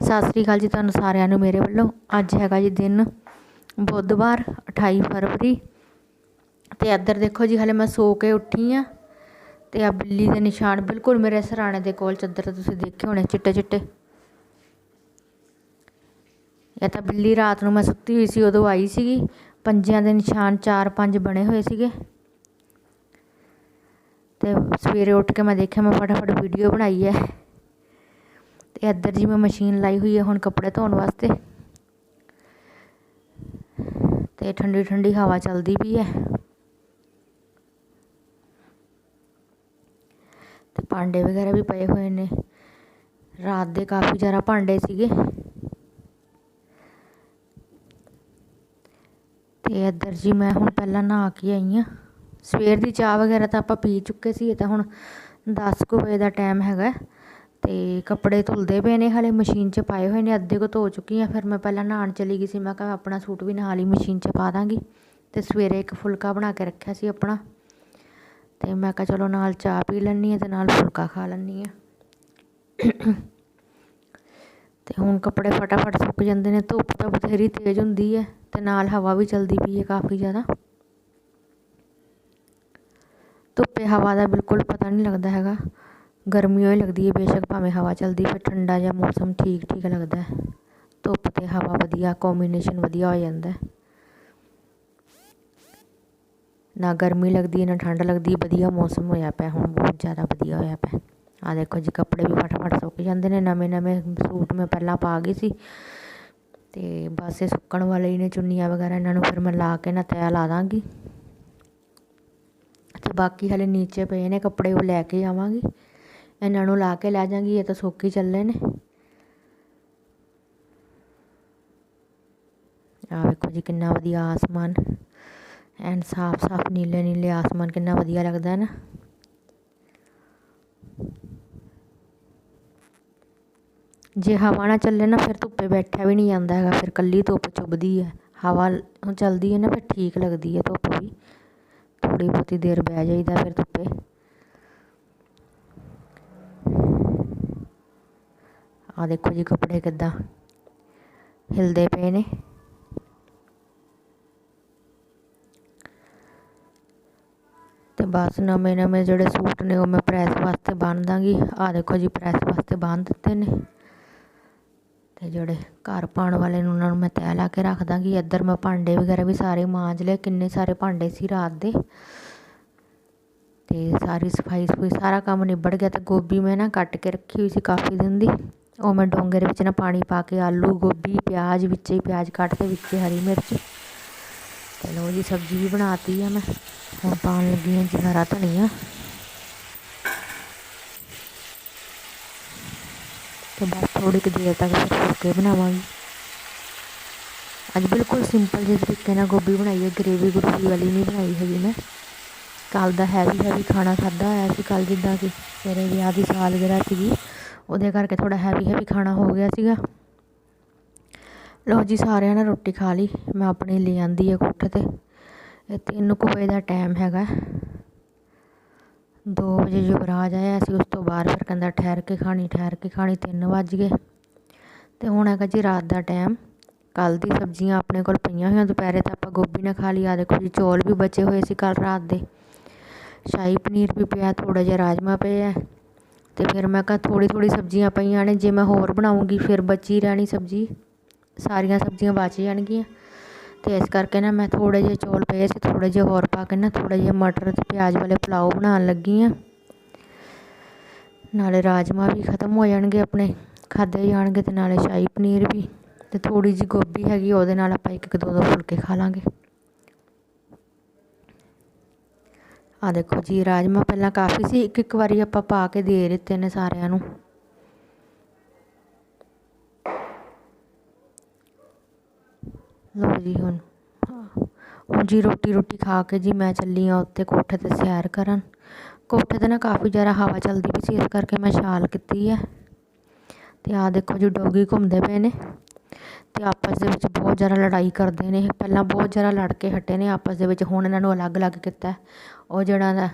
ਸਤਿ ਸ੍ਰੀ ਅਕਾਲ ਜੀ ਤੁਹਾਨੂੰ ਸਾਰਿਆਂ ਨੂੰ ਮੇਰੇ ਵੱਲੋਂ। ਅੱਜ ਹੈਗਾ ਜੀ ਦਿਨ ਬੁੱਧਵਾਰ 28 ਫਰਵਰੀ। ਤੇ ਇੱਧਰ ਦੇਖੋ ਜੀ, ਹਲੇ ਮੈਂ ਸੋ ਕੇ ਉੱਠੀ ਆ ਤੇ ਆ ਬਿੱਲੀ ਦੇ ਨਿਸ਼ਾਨ ਬਿਲਕੁਲ ਮੇਰੇ ਸਰਾਣੇ ਦੇ ਕੋਲ ਚੱਦਰ ਤੁਸੀਂ ਦੇਖੇ ਹੋਣੇ ਚਿੱਟੇ ਚਿੱਟੇ। ਇਹ ਤਾਂ ਬਿੱਲੀ ਰਾਤ ਨੂੰ ਮੈਂ ਸੁੱਤੀ ਹੋਈ ਸੀ, ਉਦੋਂ ਆਈ ਸੀਗੀ। ਪੰਜਿਆਂ ਦੇ ਨਿਸ਼ਾਨ ਚਾਰ ਪੰਜ ਬਣੇ ਹੋਏ ਸੀਗੇ। ਤੇ ਸਵੇਰੇ ਉੱਠ ਕੇ ਮੈਂ ਦੇਖਿਆ, ਮੈਂ ਫਟਾਫਟ ਵੀਡੀਓ ਬਣਾਈ ਹੈ। ਤੇ ਇੱਧਰ ਜੀ ਮੈਂ ਮਸ਼ੀਨ ਲਾਈ ਹੋਈ ਹੈ ਹੁਣ ਕੱਪੜੇ ਧੋਣ ਵਾਸਤੇ। ਤੇ ਠੰਡੀ ਠੰਡੀ ਹਵਾ ਚੱਲਦੀ ਵੀ ਹੈ। ਤੇ ਭਾਂਡੇ ਵਗੈਰਾ ਵੀ ਪਏ ਹੋਏ ਨੇ। ਰਾਤ ਦੇ ਕਾਫੀ ਜ਼ਿਆਦਾ ਭਾਂਡੇ ਸੀਗੇ। ਤੇ ਇੱਧਰ ਜੀ ਮੈਂ ਹੁਣ ਪਹਿਲਾਂ ਨਹਾ ਕੇ ਆਈ ਆ ਸਵੇਰ ਦੀ ਚਾਹ ਵਗੈਰਾ ਤਾਂ ਆਪਾਂ ਪੀ ਚੁੱਕੇ ਸੀ, ਇਹ ਤਾਂ ਹੁਣ 10 ਕੁ ਵਜੇ ਦਾ ਟਾਈਮ ਹੈਗਾ। ਤੇ ਕੱਪੜੇ ਧੁਲਦੇ ਪਏ ਨੇ, ਹਲੇ ਮਸ਼ੀਨ 'ਚ ਪਾਏ ਹੋਏ ਨੇ, ਅੱਧੇ ਕੋ ਧੋ ਚੁੱਕੀ ਆ, ਫਿਰ ਮੈਂ ਪਹਿਲਾਂ ਨਹਾਉਣ ਚਲੀ ਗਈ ਸੀ, ਮੈਂ ਕਿਹਾ ਆਪਣਾ ਸੂਟ ਵੀ ਨਾਲ ਹੀ ਮਸ਼ੀਨ 'ਚ ਪਾ ਦਾਂਗੀ ਤੇ ਸਵੇਰੇ ਇੱਕ ਫੁਲਕਾ ਬਣਾ ਕੇ ਰੱਖਿਆ ਸੀ ਆਪਣਾ ਤੇ ਮੈਂ ਕਿਹਾ ਚਲੋ ਨਾਲ ਚਾਹ ਪੀ ਲੈਣੀ ਆ ਤੇ ਨਾਲ ਫੁਲਕਾ ਖਾ ਲੈਣੀ ਆ। ਤੇ ਹੁਣ ਕੱਪੜੇ ਫਟਾਫਟ ਸੁੱਕ ਜਾਂਦੇ ਨੇ, ਧੁੱਪ ਤਾਂ ਬਥੇਰੀ ਤੇਜ਼ ਹੁੰਦੀ ਹੈ ਤੇ ਨਾਲ ਹਵਾ ਵੀ ਚੱਲਦੀ ਪਈ ਹੈ ਕਾਫੀ ਜ਼ਿਆਦਾ। ਧੁੱਪੇ ਹਵਾ ਦਾ ਬਿਲਕੁਲ ਪਤਾ ਨਹੀਂ ਲੱਗਦਾ ਹੈਗਾ। ਗਰਮੀ ਹੋਈ ਲੱਗਦੀ ਹੈ, ਬੇਸ਼ੱਕ ਭਾਵੇਂ ਹਵਾ ਚੱਲਦੀ ਫਿਰ ਠੰਡਾ ਜਿਹਾ ਮੌਸਮ ਠੀਕ ਠੀਕ ਲੱਗਦਾ ਧੁੱਪ ਤੇ ਹਵਾ ਵਧੀਆ ਕੰਬੀਨੇਸ਼ਨ ਵਧੀਆ ਹੋ ਜਾਂਦਾ ਨਾ ਗਰਮੀ ਲੱਗਦੀ ਨਾ ਠੰਡ ਲੱਗਦੀ, ਵਧੀਆ ਮੌਸਮ ਹੋਇਆ ਪਿਆ ਹੁਣ ਬਹੁਤ ਜ਼ਿਆਦਾ ਵਧੀਆ ਹੋਇਆ ਪਿਆ ਆ ਦੇਖੋ ਜੀ, ਕੱਪੜੇ ਵੀ ਫਟਾਫਟ ਸੁੱਕ ਜਾਂਦੇ ਨੇ, ਨਵੇਂ ਨਵੇਂ ਸੂਟ ਮੈਂ ਪਹਿਲਾਂ ਪਾ ਗਈ ਸੀ। ਤੇ ਬਸ ਇਹ ਸੁੱਕਣ ਵਾਲੇ ਹੀ ਨੇ, ਚੁੰਨੀਆਂ ਵਗੈਰਾ ਇਹਨਾਂ ਨੂੰ ਫਿਰ ਮੈਂ ਲਾ ਕੇ ਨਾ ਤੈਅ ਲਾ ਦਾਂਗੀ। ਤੇ ਬਾਕੀ ਹਲੇ ਨੀਚੇ ਪਏ ਨੇ ਕੱਪੜੇ, ਉਹ ਲੈ ਕੇ ਆਵਾਂਗੀ। ਇਹਨਾਂ ਨੂੰ ਲਾ ਕੇ ਲੈ ਜਾਾਂਗੀ, ਇਹ ਤਾਂ ਸੋਕੀ ਚੱਲੇ ਨੇ। ਆ ਵੇਖੋ ਜੀ, ਕਿੰਨਾ ਵਧੀਆ ਆਸਮਾਨ। ਐਂਡ ਸਾਫ਼ ਸਾਫ਼ ਨੀਲੇ ਨੀਲੇ ਆਸਮਾਨ, ਕਿੰਨਾ ਵਧੀਆ ਲੱਗਦਾ ਹੈ ਨਾ। ਜੇ ਹਵਾ ਨਾ ਚੱਲੇ ਨਾ, ਫਿਰ ਧੁੱਪੇ ਬੈਠਿਆ ਵੀ ਨਹੀਂ ਜਾਂਦਾ ਹੈਗਾ, ਫਿਰ ਕੱਲੀ ਧੁੱਪ ਚੁੱਭਦੀ ਹੈ। ਹਵਾ ਚੱਲਦੀ ਹੈ ਨਾ, ਫਿਰ ਠੀਕ ਲੱਗਦੀ ਹੈ ਧੁੱਪ ਵੀ। ਥੋੜੀ ਬਹੁਤੀ ਦੇਰ ਬਹਿ ਜਾਈਦਾ ਫਿਰ ਧੁੱਪੇ। ਆ ਦੇਖੋ ਜੀ ਕੱਪੜੇ ਕਿੱਦਾਂ ਹਿਲਦੇ ਪਏ ਨੇ। ਤੇ ਬਸ ਨਵੇਂ ਨਵੇਂ ਜਿਹੜੇ ਸੂਟ ਨੇ ਉਹ ਮੈਂ ਪ੍ਰੈਸ ਵਾਸਤੇ ਬੰਨ ਦਾਂਗੀ। ਆ ਦੇਖੋ ਜੀ ਪ੍ਰੈਸ ਵਾਸਤੇ ਬੰਨ ਦਿੱਤੇ ਨੇ। ਤੇ ਜਿਹੜੇ ਘਰ ਪਾਉਣ ਵਾਲੇ ਨੇ ਉਹਨਾਂ ਨੂੰ ਮੈਂ ਤੈਅ ਲਾ ਕੇ ਰੱਖ ਦਾਂਗੀ। ਇੱਧਰ ਮੈਂ ਭਾਂਡੇ ਵਗੈਰਾ ਵੀ ਸਾਰੇ ਮਾਂਜ ਲਏ, ਕਿੰਨੇ ਸਾਰੇ ਭਾਂਡੇ ਸੀ ਰਾਤ ਦੇ। ਤੇ ਸਾਰੀ ਸਫ਼ਾਈ ਸਫੂਈ ਸਾਰਾ ਕੰਮ ਨਿਬੜ ਗਿਆ ਤੇ ਗੋਭੀ ਮੈਂ ਨਾ ਕੱਟ ਕੇ ਰੱਖੀ ਹੋਈ ਸੀ ਕਾਫੀ ਦਿਨ ਦੀ। ਉਹ ਮੈਂ ਡੋਂਗੇ ਦੇ ਵਿੱਚ ਨਾ ਪਾਣੀ ਪਾ ਕੇ ਆਲੂ, ਗੋਭੀ, ਪਿਆਜ਼ ਵਿੱਚ ਹੀ ਪਿਆਜ਼ ਕੱਟ ਕੇ ਵਿੱਚ ਹਰੀ ਮਿਰਚ। ਤੇ ਲੋ ਜੀ, ਸਬਜ਼ੀ ਵੀ ਬਣਾਤੀ ਆ ਮੈਂ। ਹੁਣ ਪਾਉਣ ਲੱਗੀ ਹਾਂ ਜੀ ਹਰਾ ਧਨੀਆ। ਤੇ ਬਸ ਥੋੜੀ ਕੁ ਦੇਰ ਤੱਕ ਫਿਰ ਕੇ ਬਣਾਵਾਂਗੀ। ਅੱਜ ਬਿਲਕੁਲ ਸਿੰਪਲ ਜਿਹੇ ਤਰੀਕੇ ਨਾਲ ਗੋਭੀ ਬਣਾਈ ਹੈ। ਗ੍ਰੇਵੀ ਗਰੂਵੀ ਵਾਲੀ ਨਹੀਂ ਬਣਾਈ ਹੈਗੀ ਮੈਂ। ਕੱਲ ਦਾ ਹੈਵੀ ਹੈਵੀ ਖਾਣਾ ਖਾਦਾ ਹੋਇਆ ਸੀ ਕੱਲ ਜਿੱਦਾਂ ਕਿ ਮੇਰੇ ਵਿਆਹ ਦੀ ਸਾਲਗਿਰਾ ਸੀਗੀ। ਉਹਦੇ ਕਰਕੇ ਥੋੜਾ ਹੈਵੀ ਹੈਵੀ ਖਾਣਾ ਹੋ ਗਿਆ ਸੀਗਾ। ਲੋ ਜੀ, ਸਾਰਿਆਂ ਨੇ ਰੋਟੀ ਖਾ ਲਈ। ਮੈਂ ਆਪਣੇ ਲੈ ਆਂਦੀ ਹੈ ਕੋਠੇ ਤੇ। ਇਹ ਤਿੰਨ ਕੁ ਵਜੇ ਦਾ ਟਾਈਮ ਹੈਗਾ। 2 ਵਜੇ ਯੁਵਰਾਜ ਆਇਆ ਸੀ, ਉਸ ਤੋਂ ਬਾਅਦ ਫਿਰ ਕਹਿੰਦਾ ਠਹਿਰ ਕੇ ਖਾਣੀ, ਠਹਿਰ ਕੇ ਖਾਣੀ 3 ਵੱਜ ਗਏ। ਤੇ ਹੁਣ ਹੈਗਾ ਜੀ ਰਾਤ ਦਾ ਟਾਈਮ ਕੱਲ ਦੀ ਸਬਜ਼ੀਆਂ ਆਪਣੇ ਕੋਲ ਪਈਆਂ ਹੋਈਆਂ। ਦੁਪਹਿਰੇ ਤਾਂ ਆਪਾਂ ਗੋਭੀ ਨਾ ਖਾ ਲਈ। ਆ ਦੇਖੋ ਜੀ, ਚੌਲ ਵੀ ਬਚੇ ਹੋਏ ਸੀ ਕੱਲ ਰਾਤ ਦੇ। ਸ਼ਾਹੀ ਪਨੀਰ ਵੀ ਪਿਆ ਥੋੜਾ ਜਿਹਾ ਰਾਜਮਾ ਪਏ ਅਤੇ ਫਿਰ ਮੈਂ ਕਿਹਾ ਥੋੜ੍ਹੀ ਥੋੜ੍ਹੀ ਸਬਜ਼ੀਆਂ ਪਈਆਂ ਨੇ, ਜੇ ਮੈਂ ਹੋਰ ਬਣਾਉਂਗੀ ਫਿਰ ਬਚੀ ਰਹਿਣੀ ਸਬਜ਼ੀ। ਸਾਰੀਆਂ ਸਬਜ਼ੀਆਂ ਬਚ ਜਾਣਗੀਆਂ। ਅਤੇ ਇਸ ਕਰਕੇ ਨਾ ਮੈਂ ਥੋੜ੍ਹੇ ਜਿਹੇ ਚੌਲ ਪਏ ਸੀ, ਥੋੜ੍ਹੇ ਜਿਹੇ ਹੋਰ ਪਾ ਕੇ ਨਾ ਥੋੜ੍ਹੇ ਜਿਹੇ ਮਟਰ ਅਤੇ ਪਿਆਜ਼ ਵਾਲੇ ਪੁਲਾਓ ਬਣਾਉਣ ਲੱਗੀ ਹਾਂ। ਨਾਲੇ ਰਾਜਮਾਂਹ ਵੀ ਖਤਮ ਹੋ ਜਾਣਗੇ ਆਪਣੇ, ਖਾਧੇ ਜਾਣਗੇ ਅਤੇ ਨਾਲੇ ਸ਼ਾਹੀ ਪਨੀਰ ਵੀ। ਅਤੇ ਥੋੜ੍ਹੀ ਜਿਹੀ ਗੋਭੀ ਹੈਗੀ, ਉਹਦੇ ਨਾਲ ਆਪਾਂ ਇੱਕ ਇੱਕ ਦੋ ਦੋ ਫੁਲਕੇ ਖਾ ਲਾਂਗੇ। ਆ ਦੇਖੋ ਜੀ ਰਾਜਮਾ ਪਹਿਲਾਂ ਕਾਫੀ ਸੀ, ਇੱਕ ਇੱਕ ਵਾਰੀ ਆਪਾਂ ਪਾ ਕੇ ਦੇ ਦਿੱਤੇ ਨੇ ਸਾਰਿਆਂ ਨੂੰ। ਲੋ ਜੀ ਹੁਣ। ਹੁਣ ਜੀ ਰੋਟੀ ਰੋਟੀ ਖਾ ਕੇ ਜੀ ਮੈਂ ਚੱਲੀ ਆ ਉੱਤੇ ਕੋਠੇ ਤੇ ਸੈਰ ਕਰਨ। ਕੋਠੇ ਤੇ ਨਾ ਕਾਫੀ ਜ਼ਿਆਦਾ ਹਵਾ ਚੱਲਦੀ ਪਈ ਸੀ, ਇਸ ਕਰਕੇ ਮੈਂ ਛਾਲ ਕੀਤੀ ਹੈ। ਤੇ ਆ ਦੇਖੋ ਜੀ, ਡੋਗੀ ਘੁੰਮਦੇ ਪਏ ਨੇ। ਅਤੇ ਆਪਸ ਦੇ ਵਿੱਚ ਬਹੁਤ ਜ਼ਿਆਦਾ ਲੜਾਈ ਕਰਦੇ ਨੇ। ਪਹਿਲਾਂ ਬਹੁਤ ਜ਼ਿਆਦਾ ਲੜ ਕੇ ਹਟੇ ਨੇ ਆਪਸ ਦੇ ਵਿੱਚ। ਹੁਣ ਇਹਨਾਂ ਨੂੰ ਅਲੱਗ ਅਲੱਗ ਕੀਤਾ। ਉਹ ਜਿਹੜਾ